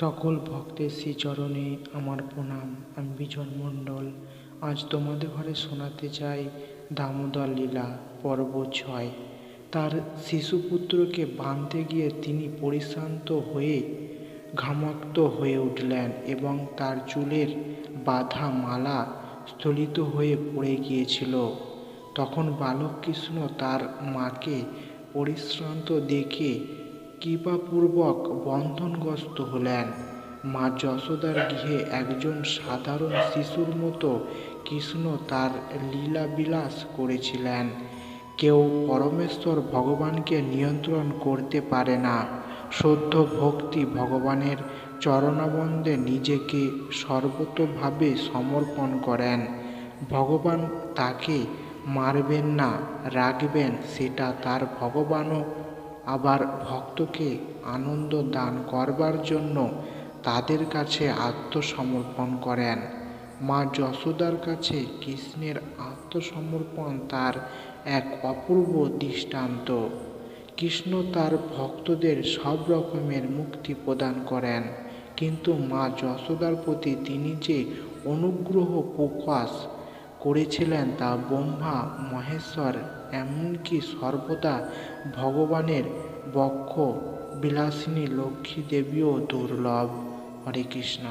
সকল ভক্তের শ্রীচরণে আমার প্রণাম। আমি বিজন মণ্ডল। আজ তোমাদের ঘরে শোনাতে চাই দামোদর লীলা পর্ব ছয়। তার শিশুপুত্রকে বাঁধতে গিয়ে তিনি পরিশ্রান্ত হয়ে ঘামাক্ত হয়ে উঠলেন এবং তার চুলের বাঁধা মালা স্থলিত হয়ে পড়ে গিয়েছিল। তখন বালক কৃষ্ণ তার মাকে পরিশ্রান্ত দেখে কৃপাপূর্বক বন্ধনগ্রস্ত হলেন। মা যশোদার গৃহে একজন সাধারণ শিশুর মতো কৃষ্ণ তার লীলাবিলাস করেছিলেন। কেউ পরমেশ্বর ভগবানকে নিয়ন্ত্রণ করতে পারে না। শুদ্ধ ভক্তি ভগবানের চরণাবন্দে নিজেকে সর্বতোভাবে সমর্পণ করেন। ভগবান তাকে মারবেন না, রাখবেন, সেটা তার ভগবানও আবার ভক্তকে আনন্দ দান করবার জন্য তাদের কাছে আত্মসমর্পণ করেন। মা যশোদার কাছে কৃষ্ণের আত্মসমর্পণ তার এক অপূর্ব দৃষ্টান্ত। কৃষ্ণ তার ভক্তদের সব রকমের মুক্তি প্রদান করেন। কিন্তু মা যশোদার প্রতি তিনি যে অনুগ্রহ, প্রকাশ করেছিলেন তা ব্রহ্মা মহেশ্বর এমনকি সর্বদা ভগবানের বক্ষ বিলাসিনী লক্ষ্মী দেবীও দুর্লভ। হরে কৃষ্ণ।